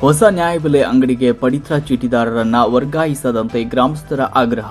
ಹೊಸ ನ್ಯಾಯಬೆಲೆ ಅಂಗಡಿಗೆ ಪಡಿತರ ಚೀಟಿದಾರರನ್ನ ವರ್ಗಾಯಿಸದಂತೆ ಗ್ರಾಮಸ್ಥರ ಆಗ್ರಹ.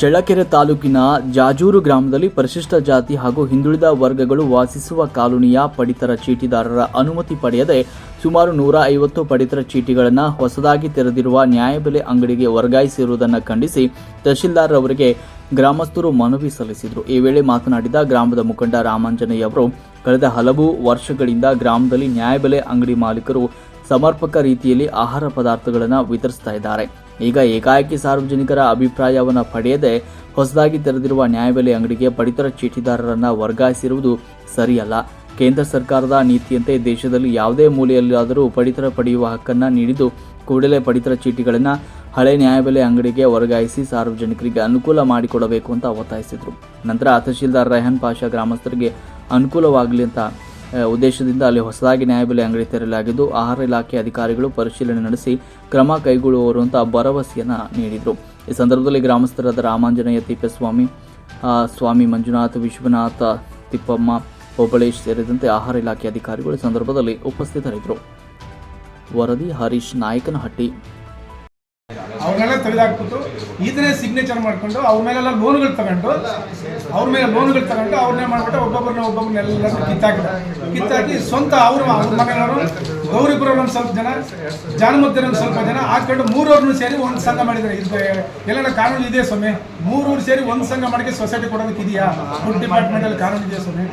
ಚಳ್ಳಕೆರೆ ತಾಲೂಕಿನ ಜಾಜೂರು ಗ್ರಾಮದಲ್ಲಿ ಪರಿಶಿಷ್ಟ ಜಾತಿ ಹಾಗೂ ಹಿಂದುಳಿದ ವರ್ಗಗಳು ವಾಸಿಸುವ ಕಾಲೋನಿಯ ಪಡಿತರ ಚೀಟಿದಾರರ ಅನುಮತಿ ಪಡೆಯದೆ ಸುಮಾರು ನೂರ ಐವತ್ತು ಪಡಿತರ ಚೀಟಿಗಳನ್ನು ಹೊಸದಾಗಿ ತೆರೆದಿರುವ ನ್ಯಾಯಬೆಲೆ ಅಂಗಡಿಗೆ ವರ್ಗಾಯಿಸಿರುವುದನ್ನು ಖಂಡಿಸಿ ತಹಶೀಲ್ದಾರ್ ಅವರಿಗೆ ಗ್ರಾಮಸ್ಥರು ಮನವಿ ಸಲ್ಲಿಸಿದರು. ಈ ವೇಳೆ ಮಾತನಾಡಿದ ಗ್ರಾಮದ ಮುಖಂಡ ರಾಮಾಂಜನೇಯ ಅವರು, ಕಳೆದ ಹಲವು ವರ್ಷಗಳಿಂದ ಗ್ರಾಮದಲ್ಲಿ ನ್ಯಾಯಬೆಲೆ ಅಂಗಡಿ ಮಾಲೀಕರು ಸಮರ್ಪಕ ರೀತಿಯಲ್ಲಿ ಆಹಾರ ಪದಾರ್ಥಗಳನ್ನು ವಿತರಿಸ್ತಾ ಇದ್ದಾರೆ. ಈಗ ಏಕಾಏಕಿ ಸಾರ್ವಜನಿಕರ ಅಭಿಪ್ರಾಯವನ್ನು ಪಡೆಯದೆ ಹೊಸದಾಗಿ ತೆರೆದಿರುವ ನ್ಯಾಯಬೆಲೆ ಅಂಗಡಿಗೆ ಪಡಿತರ ಚೀಟಿದಾರರನ್ನು ವರ್ಗಾಯಿಸಿರುವುದು ಸರಿಯಲ್ಲ. ಕೇಂದ್ರ ಸರ್ಕಾರದ ನೀತಿಯಂತೆ ದೇಶದಲ್ಲಿ ಯಾವುದೇ ಮೂಲೆಯಲ್ಲಾದರೂ ಪಡಿತರ ಪಡೆಯುವ ಹಕ್ಕನ್ನು ನೀಡಿದ್ದು ಕೂಡಲೇ ಪಡಿತರ ಚೀಟಿಗಳನ್ನು ಹಳೆ ನ್ಯಾಯಬೆಲೆ ಅಂಗಡಿಗೆ ವರ್ಗಾಯಿಸಿ ಸಾರ್ವಜನಿಕರಿಗೆ ಅನುಕೂಲ ಮಾಡಿಕೊಡಬೇಕು ಅಂತ ಒತ್ತಾಯಿಸಿದರು. ನಂತರ ತಹಶೀಲ್ದಾರ್ ರೆಹನ್ ಪಾಷಾ ಗ್ರಾಮಸ್ಥರಿಗೆ ಅನುಕೂಲವಾಗಲಿ ಅಂತ ಉದ್ದೇಶದಿಂದ ಅಲ್ಲಿ ಹೊಸದಾಗಿ ನ್ಯಾಯಬೆಲೆ ಅಂಗಡಿ ತೆರೆಯಲಾಗಿದ್ದು ಆಹಾರ ಇಲಾಖೆ ಅಧಿಕಾರಿಗಳು ಪರಿಶೀಲನೆ ನಡೆಸಿ ಕ್ರಮ ಕೈಗೊಳ್ಳುವರು ಅಂತ ಭರವಸೆಯನ್ನು ನೀಡಿದರು. ಈ ಸಂದರ್ಭದಲ್ಲಿ ಗ್ರಾಮಸ್ಥರಾದ ರಾಮಾಂಜನೇಯ ತಿಪ್ಪೇಸ್ವಾಮಿ ಸ್ವಾಮಿ ಮಂಜುನಾಥ್, ವಿಶ್ವನಾಥ ತಿಪ್ಪಮ್ಮ ಓಬಳೇಶ್ ಸೇರಿದಂತೆ ಆಹಾರ ಇಲಾಖೆ ಅಧಿಕಾರಿಗಳು ಸಂದರ್ಭದಲ್ಲಿ ಉಪಸ್ಥಿತರಿದ್ದರು. ವರದಿ ಹರೀಶ್ ನಾಯಕನಹಟ್ಟಿ. ಅವ್ರನ್ನೆಲ್ಲ ತೆಗೆದಾಕ್ಬಿಟ್ಟು ಇದನ್ನೇ ಸಿಗ್ನೇಚರ್ ಮಾಡಿಕೊಂಡು ಅವ್ರ ಮೇಲೆಲ್ಲ ಲೋನ್ಗಳು ತಗೊಂಡು ಅವ್ರ ಮೇಲೆ ಲೋನ್ಗಳು ತಗೊಂಡು ಅವ್ರನ್ನೇ ಮಾಡ್ಬಿಟ್ಟು ಒಬ್ಬೊಬ್ಬರನ್ನ ಒಬ್ಬೊಬ್ಬರನ್ನೆಲ್ಲ ಕಿತ್ತಾಕಿದ ಕಿತ್ತಾಕಿ ಸ್ವಂತ ಅವರು ಅವ್ರ ಮನೆಯವರು ಗೌರಿಪುರ ಒಂದು ಸ್ವಲ್ಪ ಜನ ಜಾನಮುದ್ದಿನ ಒಂದು ಸ್ವಲ್ಪ ಜನ ಹಾಕೊಂಡು ಮೂರವ್ರನ್ನೂ ಸೇರಿ ಒಂದು ಸಂಘ ಮಾಡಿದ್ದಾರೆ. ಇದು ಎಲ್ಲ ಕಾನೂನು ಇದೆ ಸ್ವಾಮಿ. ಮೂರೂರು ಸೇರಿ ಒಂದು ಸಂಘ ಮಾಡಿಕೆ ಸೊಸೈಟಿ ಕೊಡೋದಕ್ಕೆ ಇದೆಯಾ? ಫುಡ್ ಡಿಪಾರ್ಟ್ಮೆಂಟ್ ಅಲ್ಲಿ ಕಾನೂನು ಇದೆಯಾ ಸ್ವಾಮಿ.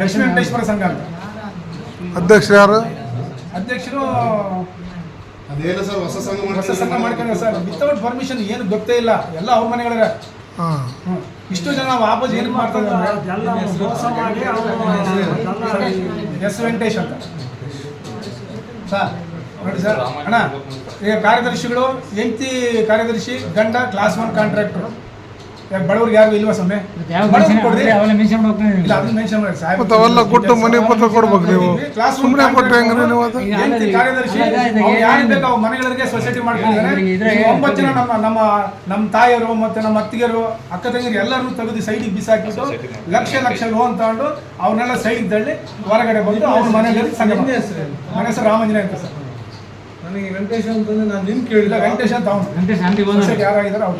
ಲಕ್ಷ್ಮೀ ವೆಂಕಟೇಶ್ವರ ಸಂಘ ಅಂತ ಅಧ್ಯಕ್ಷರು ಯಾರು? ಅಧ್ಯಕ್ಷರು ಅದೇನು ಸರ್ ಹೊಸ ಸಂಘ ಹೊಸ ಸಂಘ ಮಾಡ್ಕೊಂಡ್ರೆ ಸರ್. ವಿತೌಟ್ ಪರ್ಮಿಷನ್ ಏನು ಗೊತ್ತೇ ಇಲ್ಲ. ಎಲ್ಲ ಅವ್ರ ಮನೆಗಳ. ಇಷ್ಟು ಜನ ವಾಪಸ್ ಏನು ಮಾಡ್ತಾರೆ ಎಸ್ ವೆಂಕಟೇಶ್ ಅಂತ. ಸರ್ ನೋಡಿ ಸರ್. ಅಣ್ಣ ಈಗ ಕಾರ್ಯದರ್ಶಿಗಳು ಎಂತಿ ಕಾರ್ಯದರ್ಶಿ ಗಂಡ ಕ್ಲಾಸ್ ಒನ್ ಕಾಂಟ್ರಾಕ್ಟರ್ ಯಾಕೆ ಬಡವ್ರಿಗೆ ಯಾರು ಇಲ್ವಾ ಸ್ವಾಮಿ? ಬಡವ್ರಿಗೆ ಕೊಡ್ರಿ. ಇಲ್ಲ ಅದನ್ನ ಮೆನ್ಷನ್ ಮಾಡಿ. ಸಾಹೇಬ್ ಮತ್ತು ಅವೆಲ್ಲ ಕೊಟ್ಟು ಮನೆ ಪತ್ರ ಕೊಡ್ಬೇಕು ನೀವು. ಸುಮ್ಮನೆ ಕೊಟ್ಟರೆ ಹೆಂಗ್ರಿ ನೀವು ಅದು? ಹೆಂಡತಿ ಕಾರ್ಯದರ್ಶಿ ಅವ್ರು ಬೇಕು ಅವ್ರ ಮನೆಗಳಿಗೆ ಸೊಸೈಟಿ ಮಾಡ್ಕೊಂಡಿದ್ದಾರೆ ಒಂಬತ್ತು ಜನ ನಮ್ಮ ನಮ್ಮ ನಮ್ಮ ತಾಯಿಯರು ಮತ್ತೆ ನಮ್ಮ ಅತ್ತಿಗೆರು ಅಕ್ಕ ತಂಗಿರು ಎಲ್ಲರನ್ನೂ ತೆಗೆದು ಸೈಡಿಗೆ ಬಿಸಾಕಿಬಿಟ್ಟು ಲಕ್ಷ ಲಕ್ಷ ಲೋನ್ ತಗೊಂಡು ಅವ್ರನ್ನೆಲ್ಲ ಸೈಡ್ ತಳ್ಳಿ ಹೊರಗಡೆ ಬಂದು ಅವ್ರ ಮನೆಯಲ್ಲಿ ಸಂಘ ಮಾಡ್ತಾರೆ. ನನ್ನ ಹೆಸರು ರಾಮಂಜನ ಅಂತ ಸರ್. ನನಗೆ ವೆಂಕಟೇಶ್ ಅಂತಂದ್ರೆ ನಾನು ನಿಮ್ ಇಲ್ಲ ಕೇಳಿಲ್ಲ ವೆಂಕಟೇಶ್ ಅಂತ ಅವ್ನು. ಸೊಸೈಟಿ ಯಾರಾಗಿದ್ದಾರೆ ಅವ್ರು.